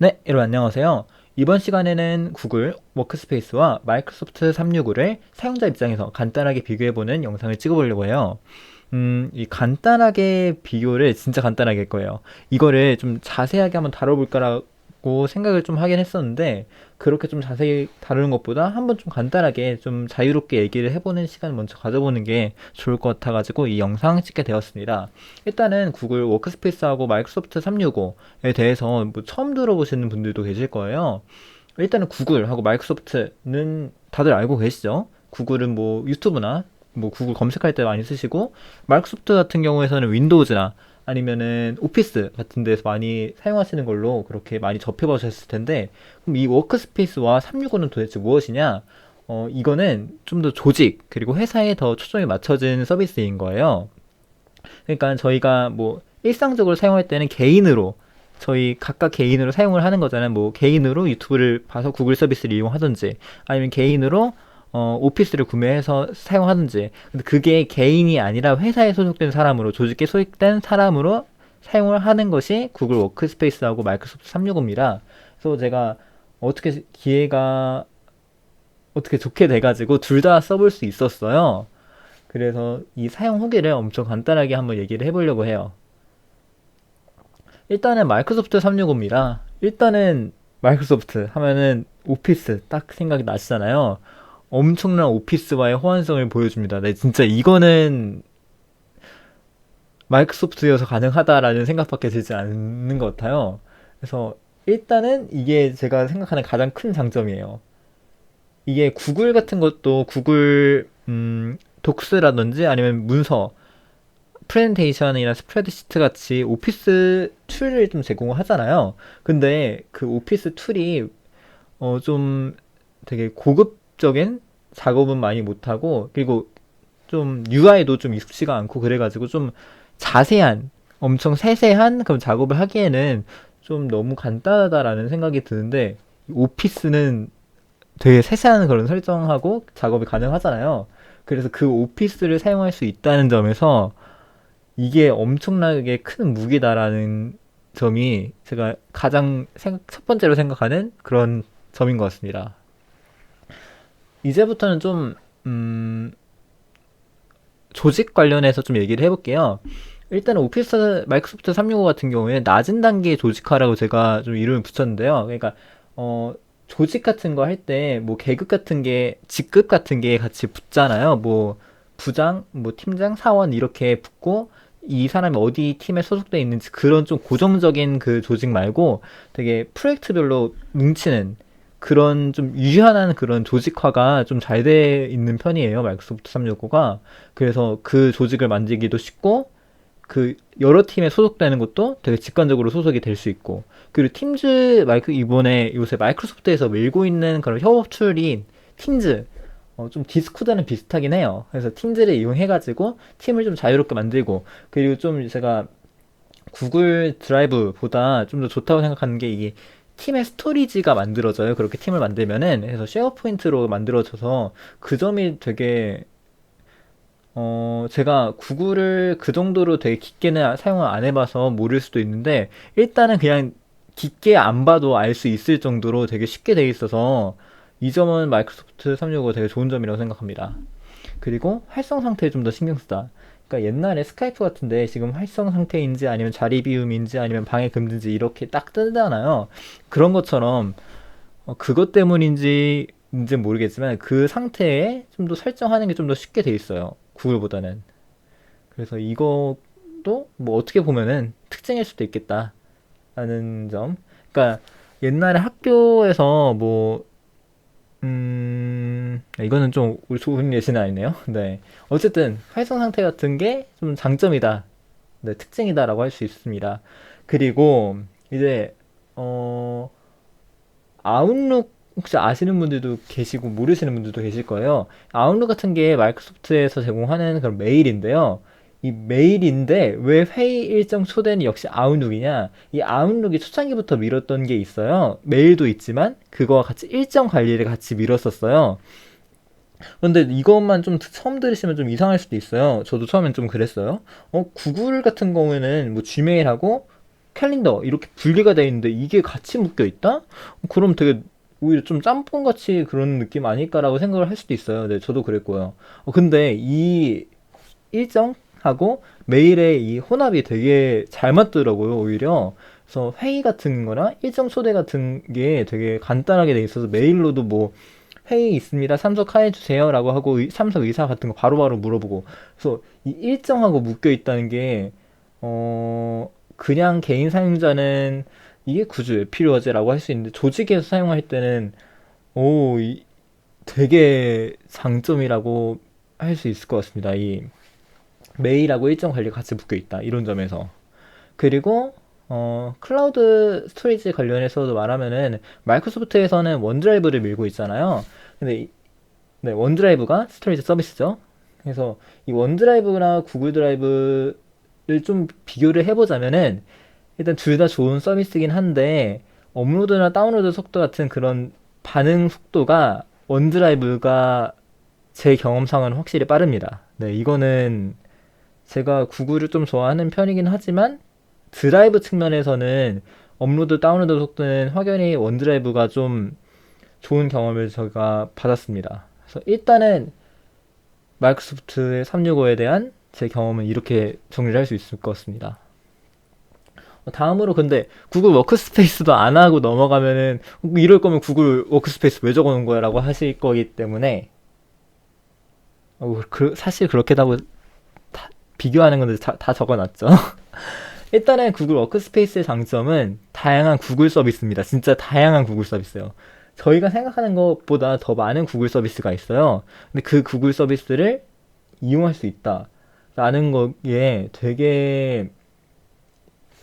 네, 여러분 안녕하세요. 이번 시간에는 구글 워크스페이스와 마이크로소프트 365를 사용자 입장에서 간단하게 비교해보는 영상을 찍어보려고 해요. 음, 이 간단하게 비교를 진짜 간단하게 할 거예요. 이거를 좀 자세하게 한번 다뤄볼까라고 생각을 좀 하긴 했었는데, 그렇게 좀 자세히 다루는 것보다 한번 좀 간단하게 좀 자유롭게 얘기를 해보는 시간을 먼저 가져보는 게 좋을 것 같아가지고 이 영상 찍게 되었습니다. 일단은 구글 워크스페이스하고 마이크로소프트 365에 대해서 뭐 처음 들어보시는 분들도 계실 거예요. 일단은 구글하고 마이크로소프트는 다들 알고 계시죠? 구글은 뭐 유튜브나 뭐 구글 검색할 때 많이 쓰시고 마이크로소프트 같은 경우에서는 윈도우즈나 아니면은 오피스 같은 데서 많이 사용하시는 걸로 그렇게 많이 접해보셨을 텐데 그럼 이 워크스페이스와 365는 도대체 무엇이냐? 어, 이거는 좀 더 조직 그리고 회사에 더 초점이 맞춰진 서비스인 거예요. 그러니까 저희가 뭐 일상적으로 사용할 때는 개인으로 저희 각각 개인으로 사용을 하는 거잖아요. 뭐 개인으로 유튜브를 봐서 구글 서비스를 이용하든지 아니면 개인으로 어, 오피스를 구매해서 사용하든지 근데 그게 개인이 아니라 회사에 소속된 사람으로 조직에 소속된 사람으로 사용을 하는 것이 구글 워크스페이스하고 마이크로소프트 365입니다. 그래서 제가 어떻게 기회가 어떻게 좋게 돼가지고 둘 다 써볼 수 있었어요. 그래서 이 사용 후기를 엄청 간단하게 한번 얘기를 해보려고 해요. 일단은 마이크로소프트 365입니다. 일단은 마이크로소프트 하면은 오피스 딱 생각이 나시잖아요. 엄청난 오피스와의 호환성을 보여줍니다. 네, 진짜 이거는 마이크로소프트여서 가능하다라는 생각밖에 들지 않는 것 같아요. 그래서 일단은 이게 제가 생각하는 가장 큰 장점이에요. 이게 구글 같은 것도 구글 음, 독스라든지 아니면 문서, 프레젠테이션이나 스프레드시트 같이 오피스 툴을 좀 제공을 하잖아요. 근데 그 오피스 툴이 어, 좀 되게 고급 적인 작업은 많이 못하고 그리고 좀 UI도 좀 익숙지가 않고 그래가지고 좀 자세한 엄청 세세한 그런 작업을 하기에는 좀 너무 간단하다라는 생각이 드는데 오피스는 되게 세세한 그런 설정하고 작업이 가능하잖아요. 그래서 그 오피스를 사용할 수 있다는 점에서 이게 엄청나게 큰 무기다라는 점이 제가 가장 생각, 첫 번째로 생각하는 그런 점인 것 같습니다. 이제부터는 좀, 음, 조직 관련해서 좀 얘기를 해볼게요. 일단은 오피스 마이크로소프트 365 같은 경우에 낮은 단계의 조직화라고 제가 좀 이름을 붙였는데요. 그러니까, 어, 조직 같은 거 할 때, 뭐, 계급 같은 게, 직급 같은 게 같이 붙잖아요. 뭐, 부장, 뭐, 팀장, 사원, 이렇게 붙고, 이 사람이 어디 팀에 소속돼 있는지 그런 좀 고정적인 그 조직 말고 되게 프로젝트별로 뭉치는 그런 좀 유연한 그런 조직화가 좀 잘 돼 있는 편이에요. 마이크로소프트 365가. 그래서 그 조직을 만들기도 쉽고 그 여러 팀에 소속되는 것도 되게 직관적으로 소속이 될 수 있고 그리고 팀즈 마이크 이번에 요새 마이크로소프트에서 밀고 있는 그런 협업 툴인 팀즈 어, 좀 디스코드는 비슷하긴 해요. 그래서 팀즈를 이용해가지고 팀을 좀 자유롭게 만들고 그리고 좀 제가 구글 드라이브보다 좀 더 좋다고 생각하는 게 이게 팀의 스토리지가 만들어져요. 그렇게 팀을 만들면은 그래서 쉐어 포인트로 만들어져서 그 점이 되게 어 제가 구글을 그 정도로 되게 깊게는 사용을 안 해봐서 모를 수도 있는데 일단은 그냥 깊게 안 봐도 알 수 있을 정도로 되게 쉽게 돼 있어서 이 점은 마이크로소프트 365 되게 좋은 점이라고 생각합니다. 그리고 활성 상태에 좀 더 신경 쓰다. 그러니까 옛날에 스카이프 같은데 지금 활성 상태인지 아니면 자리 비움인지 아니면 방해 금지인지 이렇게 딱 뜨잖아요. 그런 것처럼 어, 그것 때문인지 인지 모르겠지만 그 상태에 좀 더 설정하는 게 좀 더 쉽게 돼 있어요. 구글보다는. 그래서 이것도 뭐 어떻게 보면은 특징일 수도 있겠다라는 점. 그러니까 옛날에 학교에서 뭐 음, 이거는 좀 좋은 예시는 아니네요. 네. 어쨌든 활성 상태 같은 게 좀 장점이다. 네, 특징이다라고 할 수 있습니다. 그리고 이제 어 아웃룩 혹시 아시는 분들도 계시고 모르시는 분들도 계실 거예요. 아웃룩 같은 게 마이크로소프트에서 제공하는 그런 메일인데요. 이 메일인데 왜 회의 일정 초대는 역시 아웃룩이냐? 이 아웃룩이 초창기부터 밀었던 게 있어요. 메일도 있지만 그거와 같이 일정 관리를 같이 밀었었어요. 근데 이것만 좀 처음 들으시면 좀 이상할 수도 있어요. 저도 처음엔 좀 그랬어요. 어, 구글 같은 경우에는 뭐 지메일하고 캘린더 이렇게 분리가 되어 있는데 이게 같이 묶여 있다? 그럼 되게 오히려 좀 짬뽕 같이 그런 느낌 아닐까라고 생각을 할 수도 있어요. 네, 저도 그랬고요. 어, 근데 이 일정 하고 메일의 이 혼합이 되게 잘 맞더라고요, 오히려. 그래서 회의 같은 거나 일정 초대 같은 게 되게 간단하게 돼 있어서 메일로도 뭐 회의 있습니다. 참석해 주세요 라고 하고 의- 참석 의사 같은 거 바로바로 물어보고 그래서 이 일정하고 묶여 있다는 게 어, 그냥 개인 사용자는 이게 굳이 왜 필요하지라고 할 수 있는데 조직에서 사용할 때는 오, 이, 되게 장점이라고 할 수 있을 것 같습니다. 이 메일하고 일정 관리 같이 묶여 있다. 이런 점에서. 그리고 어, 클라우드 스토리지 관련해서도 말하면은 마이크로소프트에서는 원드라이브를 밀고 있잖아요. 근데 이- 네, 원드라이브가 스토리지 서비스죠. 그래서 이 원드라이브나 구글 드라이브를 좀 비교를 해보자면은 일단 둘 다 좋은 서비스긴 한데 업로드나 다운로드 속도 같은 그런 반응 속도가 원드라이브가 제 경험상은 확실히 빠릅니다. 네, 이거는 제가 구글을 좀 좋아하는 편이긴 하지만 드라이브 측면에서는 업로드 다운로드 속도는 확연히 원드라이브가 좀 좋은 경험을 제가 받았습니다. 그래서 일단은 마이크로소프트의 365에 대한 제 경험은 이렇게 정리를 할 수 있을 것 같습니다. 어, 다음으로 근데 구글 워크스페이스도 안 하고 넘어가면은 이럴 거면 구글 워크스페이스 왜 적어놓은 거야 라고 하실 거기 때문에 어, 그, 사실 그렇게도 하고 다- 비교하는 건데 다, 다 적어놨죠. 일단은 구글 워크스페이스의 장점은 다양한 구글 서비스입니다. 진짜 다양한 구글 서비스예요. 저희가 생각하는 것보다 더 많은 구글 서비스가 있어요. 근데 그 구글 서비스를 이용할 수 있다. 라는 거에 되게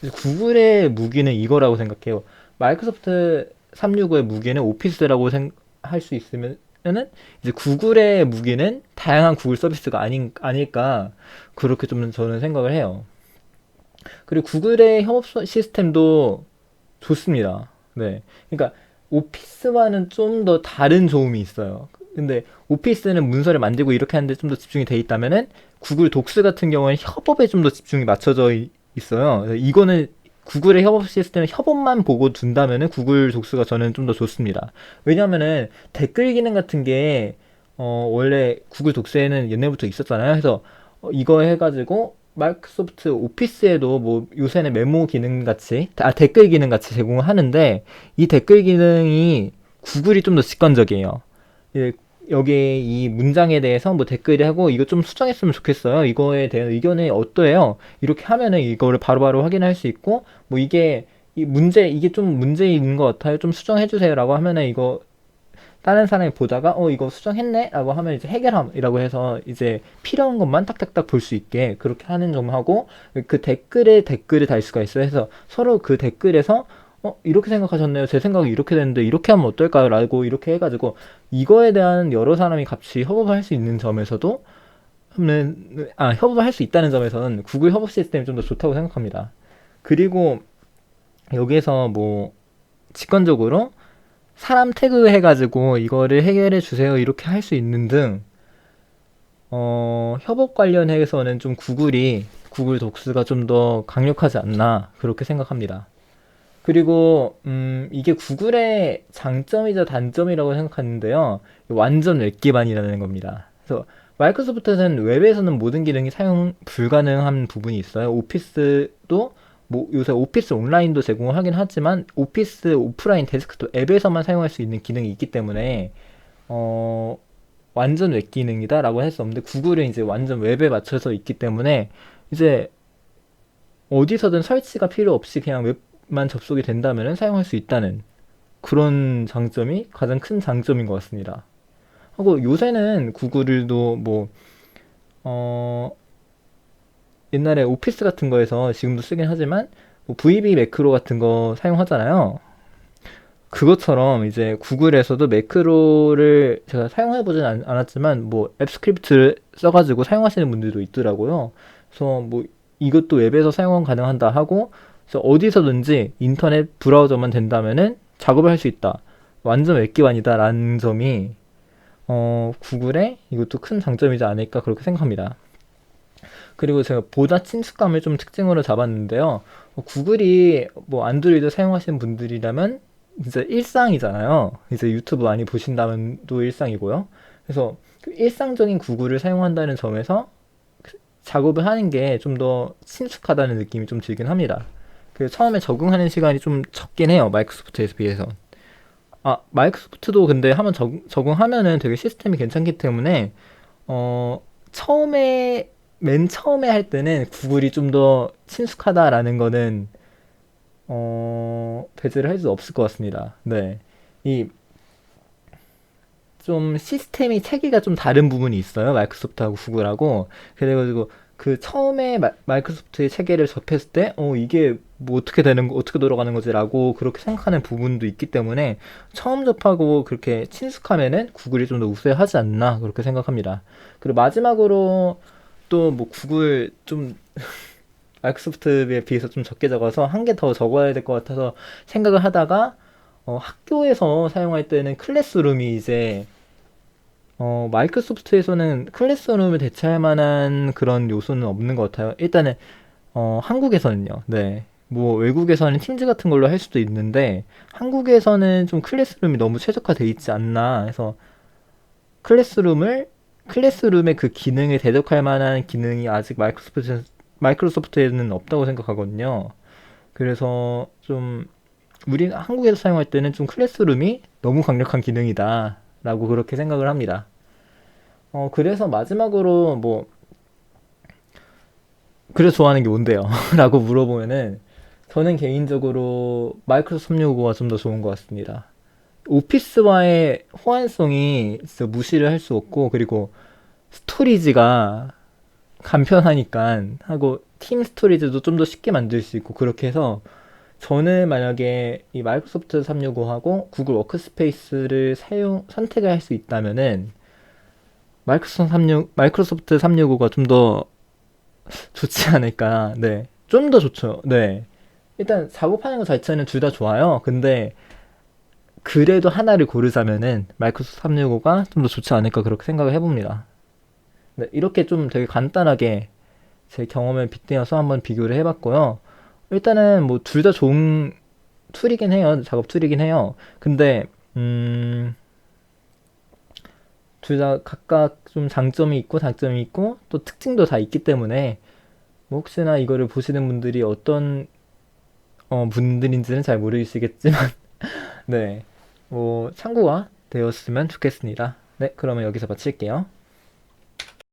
구글의 무기는 이거라고 생각해요. 마이크로소프트 365의 무기는 오피스라고 할수 있으면 은 이제 구글의 무기는 다양한 구글 서비스가 아닌 아닐까 그렇게 좀 저는 생각을 해요. 그리고 구글의 협업 서- 시스템도 좋습니다. 네. 그러니까 오피스와는 좀 더 다른 좋음이 있어요. 근데 오피스는 문서를 만들고 이렇게 하는데 좀 더 집중이 돼 있다면은 구글 독스 같은 경우는 협업에 좀 더 집중이 맞춰져 이- 있어요. 이거는 구글의 협업 시스템은 협업만 보고 둔다면은 구글 독스가 저는 좀 더 좋습니다. 왜냐면은 댓글 기능 같은 게 어, 원래 구글 독스에는 옛날부터 있었잖아요. 그래서 어, 이거 해가지고 마이크로소프트 오피스에도 뭐 요새는 메모 기능 같이 아 댓글 기능 같이 제공을 하는데 이 댓글 기능이 구글이 좀 더 직관적이에요. 예, 여기 이 문장에 대해서 뭐 댓글을 하고 이거 좀 수정했으면 좋겠어요. 이거에 대한 의견이 어떠해요? 이렇게 하면은 이거를 바로바로 확인할 수 있고 뭐 이게 이 문제 이게 좀 문제인 것 같아요. 좀 수정해 주세요라고 하면은 이거 다른 사람이 보다가 어 이거 수정했네 라고 하면 이제 해결함이라고 해서 이제 필요한 것만 딱딱딱 볼 수 있게 그렇게 하는 점하고 그 댓글에 댓글을 달 수가 있어요. 해서 서로 그 댓글에서 어 이렇게 생각하셨네요. 제 생각이 이렇게 됐는데 이렇게 하면 어떨까요? 라고 이렇게 해가지고 이거에 대한 여러 사람이 같이 협업을 할 수 있는 점에서도 아 협업을 할 수 있다는 점에서는 구글 협업 시스템이 좀 더 좋다고 생각합니다. 그리고 여기에서 뭐 직관적으로 사람 태그 해가지고 이거를 해결해 주세요 이렇게 할 수 있는 등 어, 협업 관련해서는 좀 구글이 구글 독스가 좀 더 강력하지 않나 그렇게 생각합니다. 그리고 음, 이게 구글의 장점이자 단점이라고 생각하는데요. 완전 웹 기반이라는 겁니다. 그래서 마이크로소프트는 웹에서는 모든 기능이 사용 불가능한 부분이 있어요. 오피스도 뭐 요새 오피스 온라인도 제공을 하긴 하지만 오피스 오프라인 데스크톱 앱에서만 사용할 수 있는 기능이 있기 때문에 어 완전 웹 기능이다라고 할 수 없는데 구글은 이제 완전 웹에 맞춰서 있기 때문에 이제 어디서든 설치가 필요 없이 그냥 웹 만 접속이 된다면 사용할 수 있다는 그런 장점이 가장 큰 장점인 것 같습니다. 하고 요새는 구글도 뭐 어, 옛날에 오피스 같은 거에서 지금도 쓰긴 하지만 뭐 VB 매크로 같은 거 사용하잖아요. 그것처럼 이제 구글에서도 매크로를 제가 사용해 보진 않, 않았지만 뭐 앱 스크립트를 써가지고 사용하시는 분들도 있더라고요. 그래서 뭐 이것도 웹에서 사용 가능한다 하고 그래서 어디서든지 인터넷 브라우저만 된다면은 작업을 할 수 있다. 완전 웹 기반이다라는 점이 어, 구글의 이것도 큰 장점이지 않을까 그렇게 생각합니다. 그리고 제가 보다 친숙감을 좀 특징으로 잡았는데요. 뭐 구글이 뭐 안드로이드 사용하시는 분들이라면 진짜 일상이잖아요. 이제 유튜브 많이 보신다면 또 일상이고요. 그래서 그 일상적인 구글을 사용한다는 점에서 그 작업을 하는 게 좀 더 친숙하다는 느낌이 좀 들긴 합니다. 그 처음에 적응하는 시간이 좀 적긴 해요. 마이크로소프트에 비해서. 아, 마이크로소프트도 근데 한번 적, 적응하면은 되게 시스템이 괜찮기 때문에 어, 처음에 맨 처음에 할 때는 구글이 좀 더 친숙하다라는 거는 어, 배제를 할 수 없을 것 같습니다. 네. 이 좀 시스템이 체계가 좀 다른 부분이 있어요. 마이크로소프트하고 구글하고. 그래가지고 그 처음에 마, 마이크로소프트의 체계를 접했을 때, 어, 이게 뭐 어떻게 되는 거, 어떻게 돌아가는 거지라고 그렇게 생각하는 부분도 있기 때문에 처음 접하고 그렇게 친숙하면은 구글이 좀 더 우세하지 않나 그렇게 생각합니다. 그리고 마지막으로 또 뭐 구글 좀 마이크로소프트에 비해서 좀 적게 적어서 한 개 더 적어야 될 것 같아서 생각을 하다가 어, 학교에서 사용할 때는 클래스룸이 이제 어, 마이크로소프트에서는 클래스룸을 대체할 만한 그런 요소는 없는 것 같아요. 일단은 어, 한국에서는요. 네. 뭐 외국에서는 팀즈 같은 걸로 할 수도 있는데 한국에서는 좀 클래스룸이 너무 최적화돼 있지 않나 해서 클래스룸을 클래스룸의 그 기능을 대적할 만한 기능이 아직 마이크로소프트 마이크로소프트에는 없다고 생각하거든요. 그래서 좀 우리 한국에서 사용할 때는 좀 클래스룸이 너무 강력한 기능이다라고 그렇게 생각을 합니다. 어 그래서 마지막으로 뭐 그래서 좋아하는 게 뭔데요? 라고 물어보면은 저는 개인적으로 마이크로소프트 365가 좀 더 좋은 것 같습니다. 오피스와의 호환성이 진짜 무시를 할 수 없고 그리고 스토리지가 간편하니까 하고 팀 스토리지도 좀 더 쉽게 만들 수 있고 그렇게 해서 저는 만약에 이 마이크로소프트 365하고 구글 워크스페이스를 사용 선택을 할 수 있다면은 마이크로소프트 36 마이크로소프트 365가 좀 더 좋지 않을까. 네. 좀 더 좋죠. 네. 일단 작업하는 것 자체는 둘 다 좋아요. 근데 그래도 하나를 고르자면은 마이크로소프트 365가 좀 더 좋지 않을까 그렇게 생각을 해봅니다. 네, 이렇게 좀 되게 간단하게 제 경험을 빗대어서 한번 비교를 해봤고요. 일단은 뭐 둘 다 좋은 툴이긴 해요. 작업 툴이긴 해요. 근데 음, 둘 다 각각 좀 장점이 있고 단점이 있고 또 특징도 다 있기 때문에 뭐 혹시나 이거를 보시는 분들이 어떤 어, 분들인지는 잘 모르시겠지만 네, 뭐 참고가 되었으면 좋겠습니다. 네, 그러면 여기서 마칠게요.